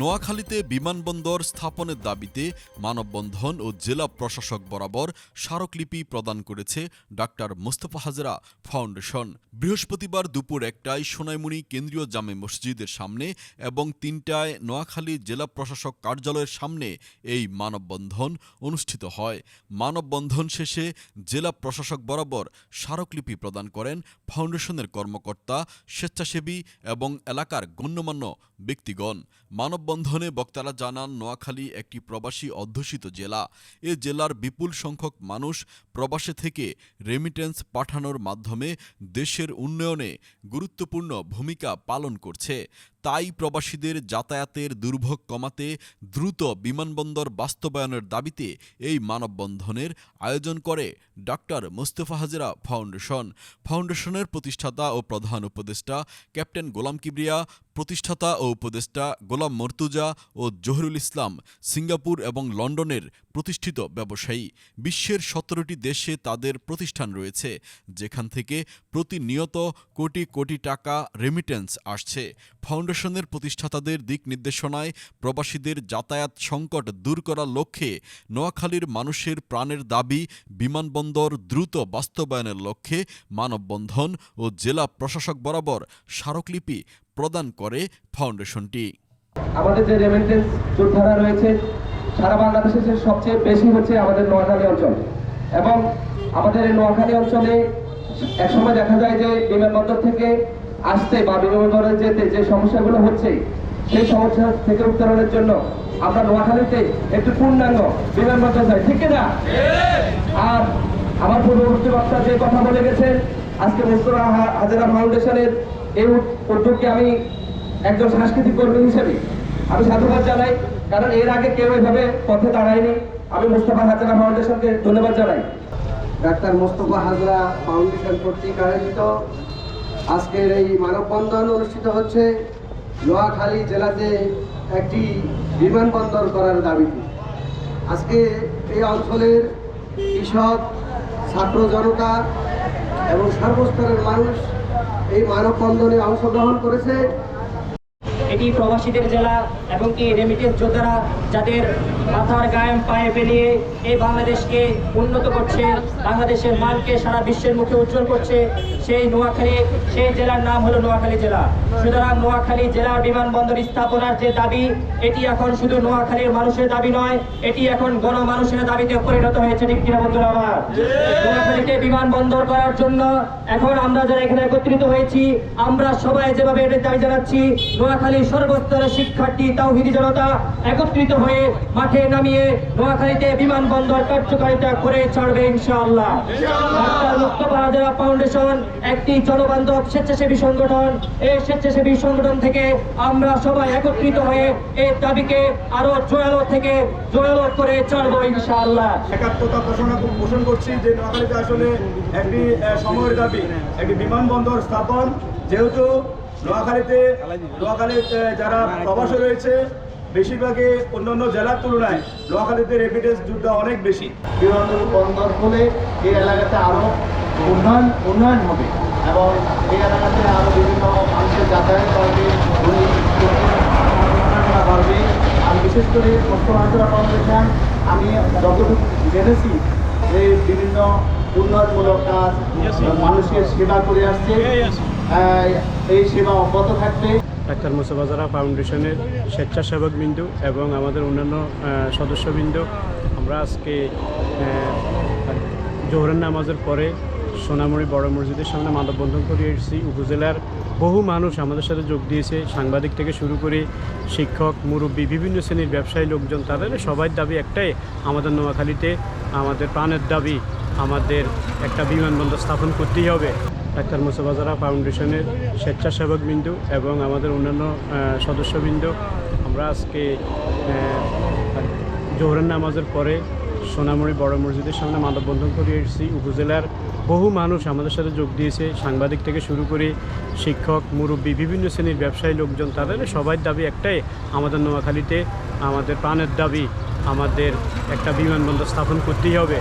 নোয়াখালীতে বিমানবন্দর স্থাপনের দাবিতে মানববন্ধন ও জেলা প্রশাসক বরাবর স্মারকলিপি প্রদান করেছে ডাক্তার মোস্তফা হাজরা ফাউন্ডেশন। বৃহস্পতিবার দুপুর একটায় সোনাইমুনি কেন্দ্রীয় জামে মসজিদের সামনে এবং তিনটায় নোয়াখালী জেলা প্রশাসক কার্যালয়ের সামনে এই মানববন্ধন অনুষ্ঠিত হয়। মানববন্ধন শেষে জেলা প্রশাসক বরাবর স্মারকলিপি প্রদান করেন ফাউন্ডেশনের কর্মকর্তা, স্বেচ্ছাসেবী এবং এলাকার গণ্যমান্য ব্যক্তিগণ। মানববন্ধনে বক্তারা জানান, নোয়াখালী একটি প্রবাসী অধ্যুষিত জেলা। এ জেলার বিপুল সংখ্যক মানুষ প্রবাসে থেকে রেমিটেন্স পাঠানোর মাধ্যমে দেশের উন্নয়নে গুরুত্বপূর্ণ ভূমিকা পালন করছে। তাই প্রবাসীদের যাতায়াতের দুর্ভোগ কমাতে দ্রুত বিমানবন্দর বাস্তবায়নের দাবিতে এই মানববন্ধনের আয়োজন করে ডাক্তার মোস্তফা হাজরা ফাউন্ডেশন। ফাউন্ডেশনের প্রতিষ্ঠাতা ও প্রধান উপদেষ্টা ক্যাপ্টেন গোলাম কিবরিয়া প্রতিষ্ঠাতা ও উপদেষ্টা গোলাম মর্তুজা ও জহিরুল ইসলাম সিঙ্গাপুর এবং লন্ডনের প্রতিষ্ঠিত ব্যবসায়ী। বিশ্বের সতেরোটি দেশে তাদের প্রতিষ্ঠান রয়েছে, যেখান থেকে প্রতিনিয়ত কোটি কোটি টাকা রেমিটেন্স আসছে। ফাউন্ডেশনের প্রতিষ্ঠাতাদের দিক নির্দেশনায় প্রবাসীদের যাতায়াত সংকট দূর করার লক্ষ্যে নোয়াখালীর মানুষের প্রাণের দাবি বিমানবন্দর দ্রুত বাস্তবায়নের লক্ষ্যে মানববন্ধন ও জেলা প্রশাসক বরাবর স্মারকলিপি প্রদান করে ফাউন্ডেশনটি। আমাদের যে রেমিটেন্স যোদ্ধারা রয়েছে, সারা বাংলাদেশে যে সবচেয়ে বেশি হচ্ছে আমাদের নোয়াখালী অঞ্চল। এবং আমাদের এই নোয়াখালী অঞ্চলে একসময় দেখা যায় যে বিমানবন্দর থেকে আসতে বা বিমানবন্দরে যেতে যে সমস্যাগুলো হচ্ছে, সেই সমস্যা থেকে উত্তরণের জন্য আমরা নোয়াখালীতে একটু পূর্ণাঙ্গ বিমানবন্দর চাই। ঠিক না আর আমার পূর্ববর্তী বক্তা যে কথা বলে গেছেন, আজকে মুস্তফা হা- হাজেরা ফাউন্ডেশনের এই উদ- উদ্যোগকে আমি একজন সাংস্কৃতিক কর্মী হিসেবে আমি সাধুবাদ জানাই, কারণ এর আগে কেউ এভাবে পথে দাঁড়ায়নি। আমি মুস্তফা হাজরা ফাউন্ডেশনকে ধন্যবাদ জানাই। ডাক্তার মোস্তফা হাজরা ফাউন্ডেশন কর্তৃক আয়োজিত আজকের এই মানববন্ধন অনুষ্ঠিত হচ্ছে নোয়াখালী জেলাতে একটি বিমানবন্দর করার দাবিতে। আজকে এই অঞ্চলের কৃষক, ছাত্র জনতা এবং সর্বস্তরের মানুষ এই মানববন্ধনে অংশগ্রহণ করেছে এটি প্রবাসীদের জেলা এবং কি রেমিটেন্স যোদ্ধারা যাদের মাথার গায়ে পায়ে পেলিয়ে এই বাংলাদেশকে উন্নত করছে, বাংলাদেশের মানকে সারা বিশ্বের মুখে উজ্জ্বল করছে, সেই নোয়াখালী, সেই জেলার নাম হলো নোয়াখালী জেলা। সুতরাং নোয়াখালী জেলার বিমানবন্দর স্থাপনার যে দাবি, এটি এখন শুধু নোয়াখালীর মানুষের দাবি নয়, এটি এখন গণমানুষের দাবিতে পরিণত হয়েছে, ঠিক কিনা বন্ধুরা আমার? নোয়াখালীতে বিমানবন্দর করার জন্য এখন আমরা যারা এখানে একত্রিত হয়েছি, আমরা সবাই যেভাবে এটার দাবি জানাচ্ছি নোয়াখালীর সর্বস্তরের শিক্ষার্থী তাওহিদি জনতা একত্রিত হয়ে মাঠে নামিয়ে নোয়াখালীতে বিমানবন্দর কার্যকারিতা করে ছাড়বে ইনশাআল্লাহ। মুস্তফা ফাউন্ডেশন একটি জনবান্ধব স্বেচ্ছাসেবী সংগঠন। এই স্বেচ্ছাসেবী সংগঠন থেকে আমরা সবাই একত্রিত হয়ে এই দাবিকে আরও জোরালো থেকে জোরালো করে ছাড়বো ইনশাআল্লাহ। একাত্মতা ঘোষণা ঘোষণ করছি যে নোয়াখালীতে আসলে একটি সময়ের দাবি, একটি বিমানবন্দর স্থাপন। যেহেতু নোয়াখালীতে নোয়াখালীতে যারা প্রবাসে রয়েছে বেশিরভাগই অন্যান্য জেলার তুলনায় নোয়াখালীতে রেমিটেন্স যুদ্ধ অনেক বেশি। বিমানবন্দর হলে এই এলাকাতে আরও উন্নয়ন উন্নয়ন হবে এবং এই এলাকাতে আরও বিভিন্ন মানুষের যাতায়াত উন্নয়নটা বাড়বে। আর বিশেষ করে ফাউন্ডেশন আমি যতটুকু জেনেছি যে বিভিন্ন উন্নয়নমূলক কাজ মানুষের সেবা করে আসছে। থাকবে। ডাক্তার মুসাফাজারা ফাউন্ডেশনের স্বেচ্ছাসেবক বিন্দু এবং আমাদের অন্যান্য সদস্যবৃন্দ। আমরা আজকে জোহরের নামাজের পরে সোনামুড়ি বড় মসজিদের সামনে মানববন্ধন করে এসেছি। উপজেলার বহু মানুষ আমাদের সাথে যোগ দিয়েছে। সাংবাদিক থেকে শুরু করে শিক্ষক, মুরব্বী, বিভিন্ন শ্রেণির ব্যবসায়ী লোকজন, তাদের সবাই দাবি একটাই, আমাদের নোয়াখালীতে আমাদের প্রাণের দাবি, আমাদের একটা বিমানবন্দর স্থাপন করতেই হবে। ডাক্তার মুসাফাজারা ফাউন্ডেশনের স্বেচ্ছাসেবক বিন্দু এবং আমাদের অন্যান্য সদস্যবৃন্দ। আমরা আজকে আহ, জোহরের নামাজের পরে সোনামুড়ি বড় মসজিদের সামনে মানববন্ধন করে এসেছি। উপজেলার বহু মানুষ আমাদের সাথে যোগ দিয়েছে। সাংবাদিক থেকে শুরু করে শিক্ষক মুরব্বী বিভিন্ন শ্রেণির ব্যবসায়ী লোকজন তাদের সবাই দাবি একটাই আমাদের নোয়াখালীতে আমাদের প্রাণের দাবি আমাদের একটা বিমানবন্দর স্থাপন করতেই হবে।